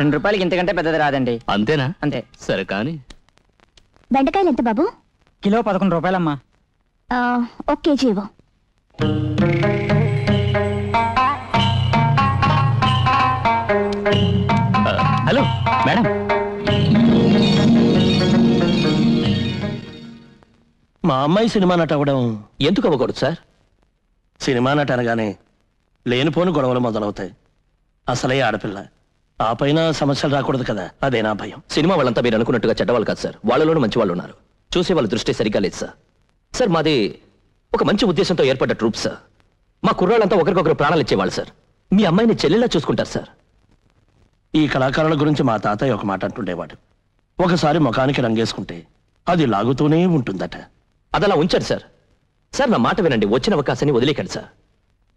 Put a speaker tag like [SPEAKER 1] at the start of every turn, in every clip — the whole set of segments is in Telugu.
[SPEAKER 1] రెండు రూపాయలకి ఇంతకంటే పెద్దది రాదండి.
[SPEAKER 2] అంతేనా?
[SPEAKER 1] అంతే.
[SPEAKER 2] సరే కానీ.
[SPEAKER 3] బెండకాయలు ఎంత బాబు?
[SPEAKER 1] కిలో పదకొండు రూపాయలమ్మా.
[SPEAKER 3] ఆ, ఒక కేజీ ఇవ్వు.
[SPEAKER 2] ఆ, హలో మేడం.
[SPEAKER 4] మా అమ్మాయి సినిమా నట అవ్వడం
[SPEAKER 2] ఎందుకు అవ్వకూడదు సార్?
[SPEAKER 4] సినిమా నట అనగానే లేనిపోని గొడవలు మొదలవుతాయి. అసలే ఆడపిల్ల. ఆ పైన సమస్యలు రాకూడదు కదా. అదే నా భయం.
[SPEAKER 2] సినిమా వాళ్ళంతా మీరు అనుకున్నట్టుగా చెడ్డవాళ్ళు కాదు సార్. వాళ్ళలోనూ మంచి వాళ్ళు ఉన్నారు. చూసే వాళ్ళ దృష్టి సరిగ్గా లేదు సార్. సార్ మాది ఒక మంచి ఉద్దేశంతో ఏర్పడ్డ ట్రూప్ సార్. మా కుర్రాళ్ళంతా ఒకరికొకరు ప్రాణాలు ఇచ్చేవాళ్ళు సార్. మీ అమ్మాయిని చెల్లెలా చూసుకుంటారు సార్.
[SPEAKER 4] ఈ కళాకారుల గురించి మా తాతయ్య ఒక మాట అంటుండేవాడు. ఒకసారి ముఖానికి రంగేసుకుంటే అది లాగుతూనే ఉంటుందట.
[SPEAKER 2] అదలా ఉంచారు సార్. సార్ నా మాట వినండి. వచ్చిన అవకాశాన్ని వదిలేకండి సార్.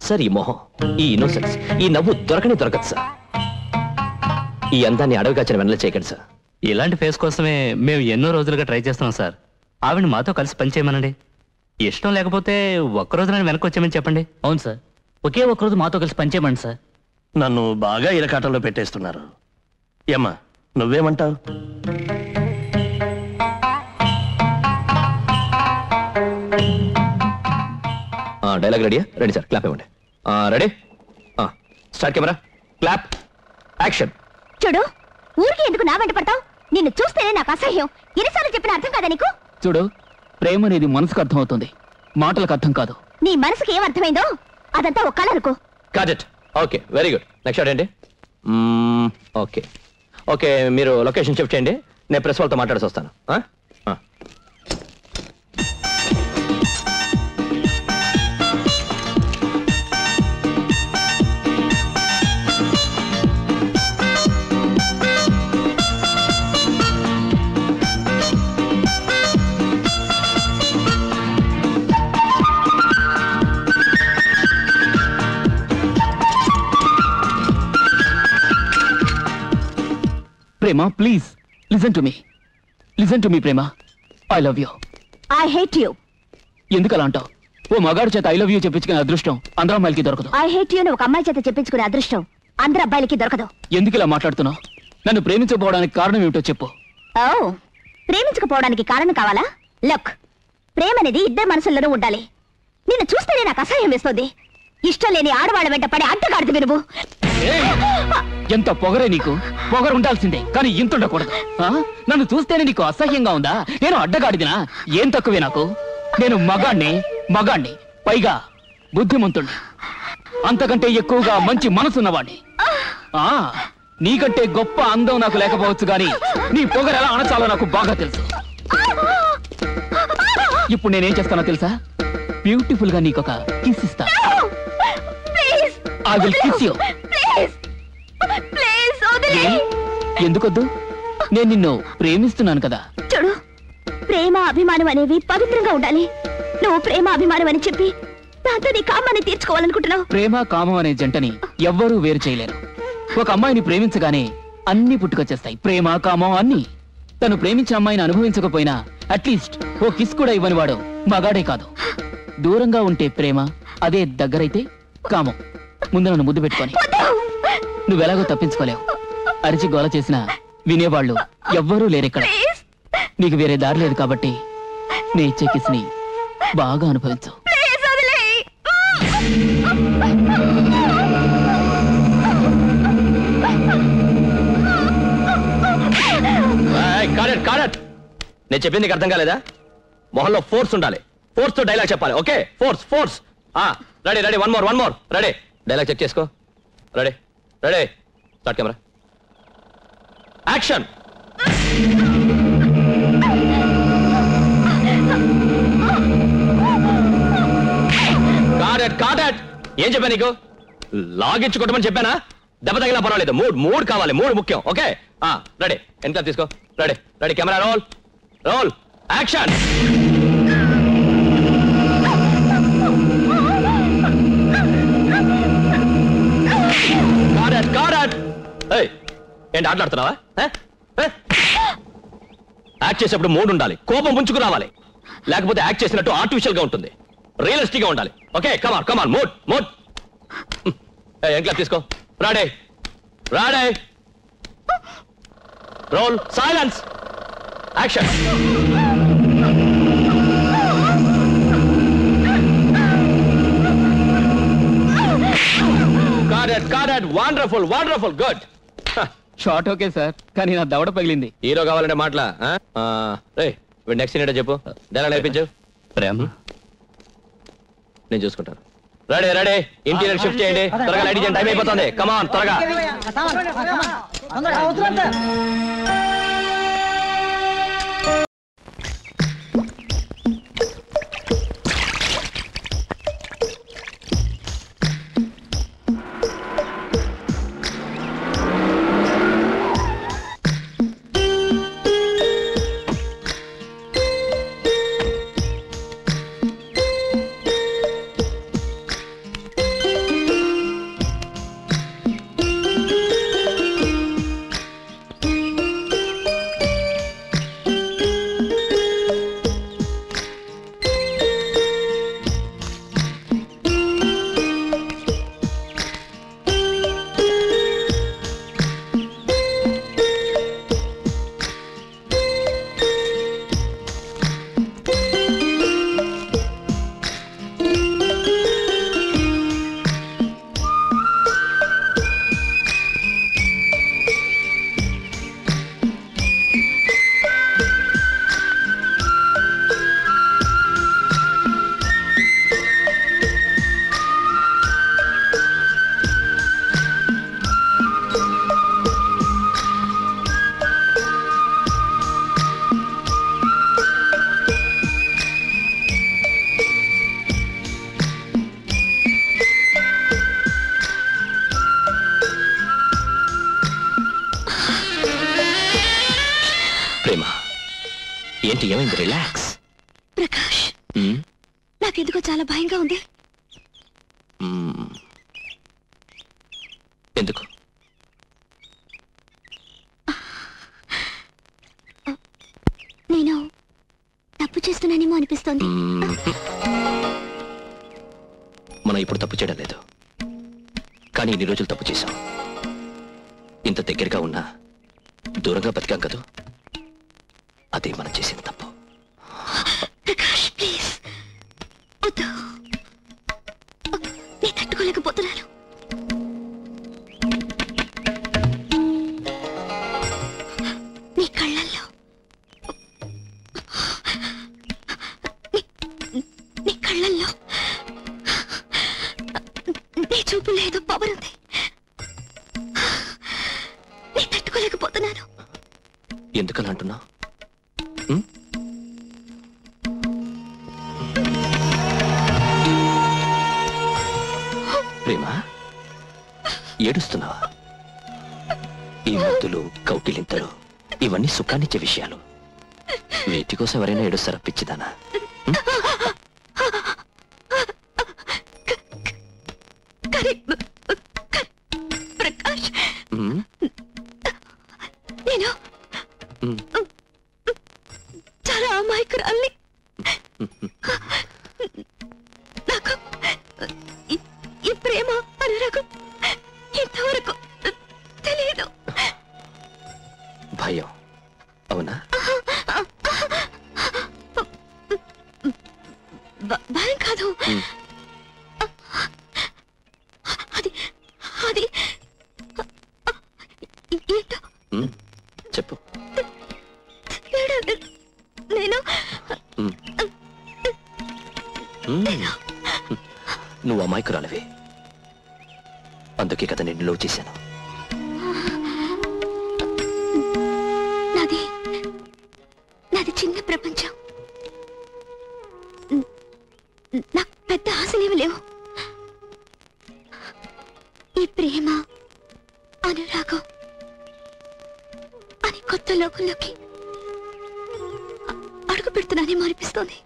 [SPEAKER 2] సార్ ఈ మొహం ఈ ఇన్నోసెన్స్ ఈ నవ్వు దొరకని దొరకదు సార్. ఈ అందాన్ని అడవిగాచిన వెనల చేయకండి సార్.
[SPEAKER 5] ఇలాంటి ఫేస్ కోసమే మేము ఎన్నో రోజులుగా ట్రై చేస్తున్నాం సార్. ఆవిడ మాతో కలిసి పనిచేయమనండి ఇష్టం లేకపోతే ఒక్కరోజు నేను వెనక్కి వచ్చామని చెప్పండి. అవును సార్. ఒకే ఒక్కరోజు మాతో కలిసి పనిచేయమండి సార్.
[SPEAKER 4] నన్ను బాగా ఇరకాటంలో పెట్టేస్తున్నారు. ఏమ్మా నువ్వేమంటావు?
[SPEAKER 2] డైలాగ్ రెడీయా? రెడీ సార్ క్లాప్ ఇవ్వండి. Ready? Start camera. Clap. Action.
[SPEAKER 3] చూడు ఊరికి ఎందుకు నా వెంట పడతావు? నిన్ను చూస్తేనే నాకు అసహ్యం. ఎన్నిసార్లు చెప్పిన అర్థం కాదా నీకు?
[SPEAKER 6] చూడు ప్రేమ అనేది మనసుకు అర్థమవుతుంది. మాటలకు అర్థం కాదు.
[SPEAKER 3] నీ మనసుకి ఏం అర్థమైందో అదంతా ఒక కళ అనుకో.
[SPEAKER 2] కాజెట్ okay very good. Next shot ఏంటి? ఓకే. ఓకే మీరు లొకేషన్ షిఫ్ట్ చేయండి. నేను ప్రెస్ వాళ్ళతో మాట్లాడేసి వస్తాను.
[SPEAKER 6] Prema please listen to me listen to me Prema. I love you
[SPEAKER 3] I hate you
[SPEAKER 6] ఎందుకు అలా అంటావు? ఓ మగాడు చేత ఐ లవ్ యూ చెప్పించుకునే అదృష్టం అందరం అమ్మాయిలకి దొరకదు.
[SPEAKER 3] ఐ హేట్ యు ఒక అమ్మాయి చేత చెప్పించుకునే అదృష్టం అందరు అబ్బాయిలకి దొరకదు.
[SPEAKER 6] ఎందుకు ఇలా మాట్లాడుతున్నావు? నన్ను ప్రేమించకపోవడానికి కారణం ఏమిటో చెప్పు.
[SPEAKER 3] ఓ ప్రేమించకపోవడానికి కారణం కావాలా? లుక్ ప్రేమ అనేది ఇద్దరు మనసుల్లోనూ ఉండాలి. నిన్ను చూస్తేనే నాకు అసహ్యం వేస్తుంది. ఇష్టం లేని ఆడవాళ్ళ వెంట పడి అడ్డగాడుతు నువ్వు.
[SPEAKER 6] ఎంత పొగరే నీకు? పొగరు ఉండాల్సిందే కానీ ఇంత ఉండకూడదు ఆ? నన్ను చూస్తేనే నీకు అసహ్యంగా ఉందా? నేను అడ్డగాడిదినా? ఏం తక్కువే నాకు? నేను మగాణ్ణి మగాణ్ణి పైగా బుద్ధిమంతుణ్ణి. అంతకంటే ఎక్కువగా మంచి మనసున్నవాణ్ణి. ఆ నీకంటే గొప్ప అందం నాకు లేకపోవచ్చు గాని నీ పొగరు ఎలా అణచాలో నాకు బాగా తెలుసు. ఇప్పుడు నేనేం చేస్తానో తెలుసా? బ్యూటిఫుల్గా నీకొక కిస్ ఇస్తా.
[SPEAKER 3] ప్లీజ్
[SPEAKER 6] I will kiss ఎందుకొద్దు? నేను నిన్ను ప్రేమిస్తున్నాను కదా.
[SPEAKER 3] చూడు ప్రేమ అభిమానం అనేవి పవిత్రంగా ఉండాలి. నువ్వు ప్రేమ అభిమానం అని చెప్పి నీ కామాన్ని తీర్చుకోవాలనుకుంటున్నావు.
[SPEAKER 6] ప్రేమ కామం అనే జంటని ఎవ్వరూ వేరు చేయలేరు. ఒక అమ్మాయిని ప్రేమించగానే అన్ని పుట్టుకొచ్చేస్తాయి ప్రేమ కామం అన్ని. తను ప్రేమించిన అమ్మాయిని అనుభవించకపోయినా అట్లీస్ట్ ఓ కిస్ కూడా ఇవ్వని వాడు మగాడే కాదు. దూరంగా ఉంటే ప్రేమ అదే దగ్గరైతే కామం. ముందు నన్ను ముద్దు పెట్టుకొని. నువ్వెలాగో తప్పించుకోలేవు. అరిచి గోల చేసినా వినేవాళ్ళు ఎవ్వరూ లేరిక్కడ. నీకు వేరే దారి లేదు కాబట్టి నీ ఇచ్చే కిస్ని బాగా అనుభవించు.
[SPEAKER 2] నేను చెప్పింది నీకు అర్థం కాలేదా? మొహంలో ఫోర్స్ ఉండాలి. ఫోర్స్తో డైలాగ్ చెప్పాలి okay? Force force. Ready ready one more one more. Ready. Dialogue check చేసుకో. Ready ready. Start camera. Action కాడట్ కాడట్ ఏం చెప్పా నీకు? లాగించుకోవటమని చెప్పానా? దెబ్బ తగిలినా పర్వాలేదు. మూడ్ మూడ్ కావాలి. మూడ్ ముఖ్యం. ఓకే? రెడీ. ఎంత తీసుకో? Ready. Ready. Camera roll. Roll. Action. కాడట్ కాడట్ ఏయ్. ఏంటి ఆటలాడుతున్నావా? యాక్ట్ చేసేప్పుడు మూడు ఉండాలి. కోపం ముంచుకు రావాలి. లేకపోతే యాక్ట్ చేసినట్టు ఆర్టిఫిషియల్గా ఉంటుంది. రియలిస్టిక్గా ఉండాలి. Okay come on come on mood mood ఏం తీసుకో? రాడే రాడే roll silence action got it got it wonderful wonderful good
[SPEAKER 6] shot okay sir కానీ నా దవడ పగిలింది
[SPEAKER 2] హీరో కావాలంటే మాటలా నెక్స్ట్ ఏంటో చెప్పు డైలాగ్ నేర్పించు
[SPEAKER 5] ప్రేమ
[SPEAKER 2] నేను చూసుకుంటాను రెడీ రెడీ ఇంటీరియర్ షిఫ్ట్ చేయండి త్వరగా లైట్ టైం అయిపోతుంది కమాన్ త్వరగా ఏమైంది రిలాక్స్
[SPEAKER 3] ప్రకాష్. నాకెందుకో చాలా భయంగా ఉంది.
[SPEAKER 2] ఎందుకు?
[SPEAKER 3] నేను తప్పు చేస్తున్నానేమో అనిపిస్తోంది.
[SPEAKER 2] మ్మ్. మనం ఇప్పుడు తప్పు చేయడం లేదు. కానీ ఇన్ని రోజులు తప్పు చేశాం. ఇంత దగ్గరగా ఉన్నా దూరంగా బతికాం కదూ?
[SPEAKER 3] తట్టుకోలేకపోతున్నాను
[SPEAKER 2] ప్రేమ? ఏడుస్తున్నావా? ఈ ముద్దులు కౌకిలింతలు ఇవన్నీ సుఖాన్నిచ్చే విషయాలు. వీటి కోసం ఎవరైనా ఏడుస్తారా పిచ్చిదానా? నువ్వు అమాయకురాలివి. అందుకే కదా నేను లవ్ చేశాను.
[SPEAKER 3] నాది నాది చిన్న ప్రపంచం. నాకు పెద్ద ఆశలేమి లేవు. ఈ ప్రేమ అనురాగం అని కొత్త లోకంలోకి అడుగు పెడుతున్నానేమో అనిపిస్తోంది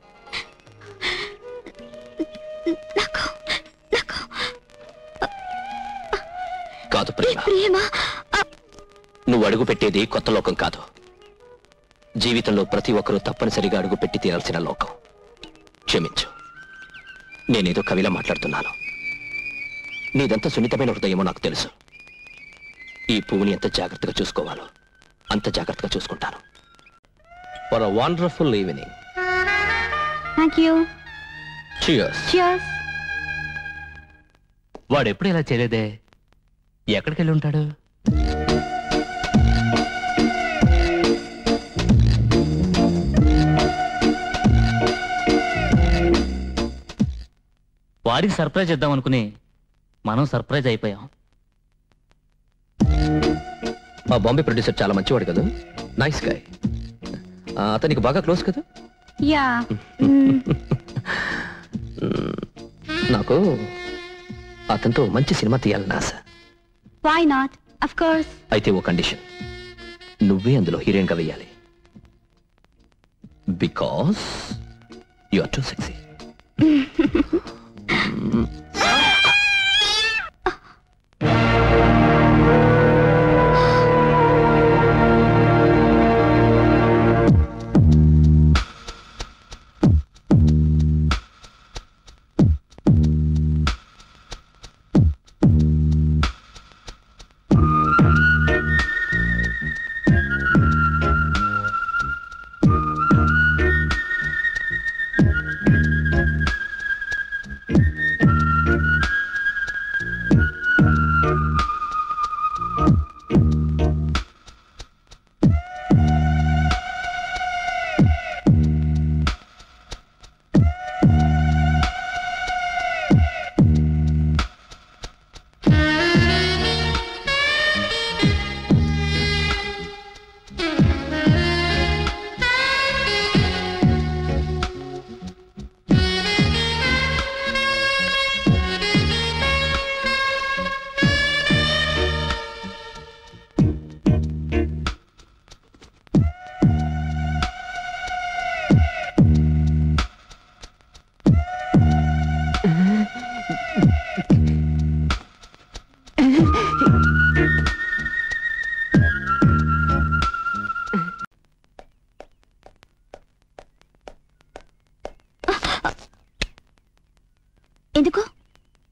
[SPEAKER 2] కాదు ప్రేమ. నువ్వు అడుగు పెట్టేది కొత్త లోకం కాదు. జీవితంలో ప్రతి ఒక్కరూ తప్పనిసరిగా అడుగు పెట్టి తీరాల్సిన లోకం. క్షమించు. నేనేదో కవిలా మాట్లాడుతున్నాను. నీదంతా సున్నితమైన హృదయమో నాకు తెలుసు. ఈ పువ్వుని ఎంత జాగ్రత్తగా చూసుకోవాలో అంత జాగ్రత్తగా చూసుకుంటాను. For a wonderful evening
[SPEAKER 3] thank you
[SPEAKER 2] cheers
[SPEAKER 3] cheers
[SPEAKER 5] వాడు ఎప్పుడు ఇలా చేయలేదే? ఎక్కడికి వెళ్ళి ఉంటాడు? వాడికి సర్ప్రైజ్ ఇద్దాం అనుకుని మనం సర్ప్రైజ్ అయిపోయాం.
[SPEAKER 2] మా బాంబే ప్రొడ్యూసర్ చాలా మంచివాడు కదా. నైస్ గాయ్ అతనికి బాగా క్లోజ్ కదా?
[SPEAKER 3] యా.
[SPEAKER 2] నాకు అతనితో మంచి సినిమా తీయాలని ఆశ.
[SPEAKER 3] వై నాట్ అఫ్ కోర్స్
[SPEAKER 2] అయితే ఓ కండిషన్. నువ్వే అందులో హీరోయిన్గా వెయ్యాలి. Because you are too sexy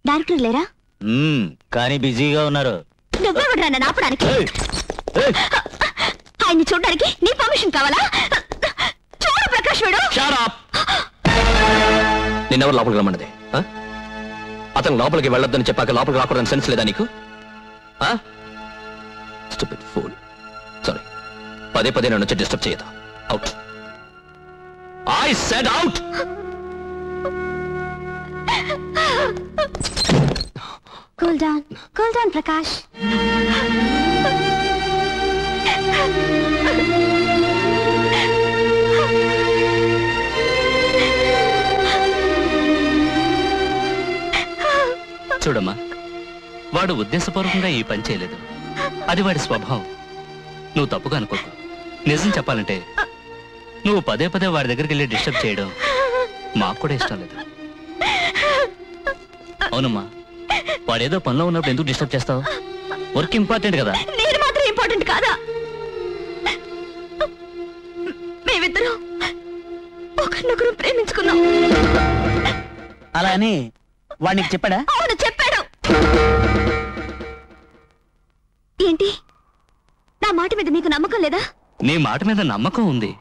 [SPEAKER 3] director లేరా?
[SPEAKER 5] కానీ బిజీగా ఉన్నారు.
[SPEAKER 3] నువ్వెవడ్రా నన్ను ఆపడానికి? ఆయన్ని చూడడానికి నీ పర్మిషన్ కావాలా? చూడు ప్రకాష్ వీడు.
[SPEAKER 2] నిన్నెవరు లోపలికి రమ్మన్నది? ఆ? అతను లోపలికి వెళ్ళొద్దని చెప్పాక లోపలికి రాకూడదని సెన్స్ లేదా నీకు? స్టూపిడ్ ఫూల్ సారీ పదే పదే నన్ను వచ్చి disturb చేయదా out I said out
[SPEAKER 3] cool down cool down Prakash.
[SPEAKER 5] చూడమ్మా వాడు ఉద్దేశపూర్వకంగా ఈ పని చేయలేదు. అది వాడి స్వభావం. నువ్వు తప్పుగా అనుకోకు. నిజం చెప్పాలంటే నువ్వు పదే పదే వాడి దగ్గరికి వెళ్ళి డిస్టర్బ్ చేయడం మాకు కూడా ఇష్టం లేదు. అవునమ్మా. వాడేదో పనిలో ఉన్నప్పుడు ఎందుకు డిస్టర్బ్ చేస్తావు? వర్క్ ఇంపార్టెంట్ కదా.
[SPEAKER 3] నేను మాత్రం ఇంపార్టెంట్ కాదా? మేమిద్దరం ఒకరినొకరు ప్రేమించుకున్నాం.
[SPEAKER 1] అలా అని వాడికి చెప్పాడా?
[SPEAKER 3] అవును చెప్పాడు. ఏంటి? నా మాట మీద మీకు నమ్మకం లేదా?
[SPEAKER 5] నీ మాట మీద నమ్మకం ఉంది.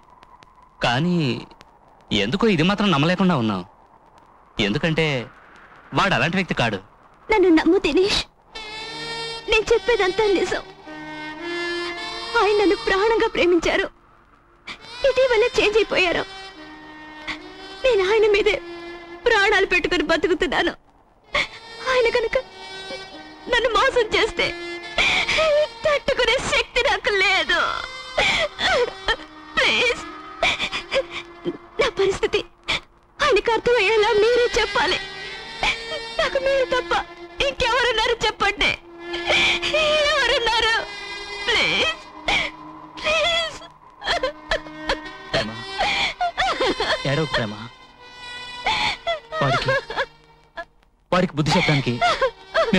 [SPEAKER 5] కానీ ఎందుకో ఇది మాత్రం నమ్మలేకుండా ఉన్నావు. ఎందుకంటే వాడు అలాంటి వ్యక్తి కాడు.
[SPEAKER 3] నన్ను నమ్ము దినేష్. నేను చెప్పేదంతా నిజం. ఆయన నన్ను ప్రాణంగా ప్రేమించారు. ఇటీవల చేంజ్ అయిపోయారు. నేను ఆయన మీదే ప్రాణాలు పెట్టుకుని బతుకుతున్నాను. ఆయన కనుక నన్ను మోసం చేస్తే తట్టుకునే శక్తి నాకు లేదు.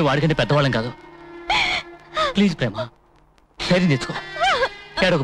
[SPEAKER 5] వాడికంటే పెద్దవాళ్ళం కాదు. ప్లీజ్ ప్రేమ ధైర్యం తెచ్చుకో. ఏడొక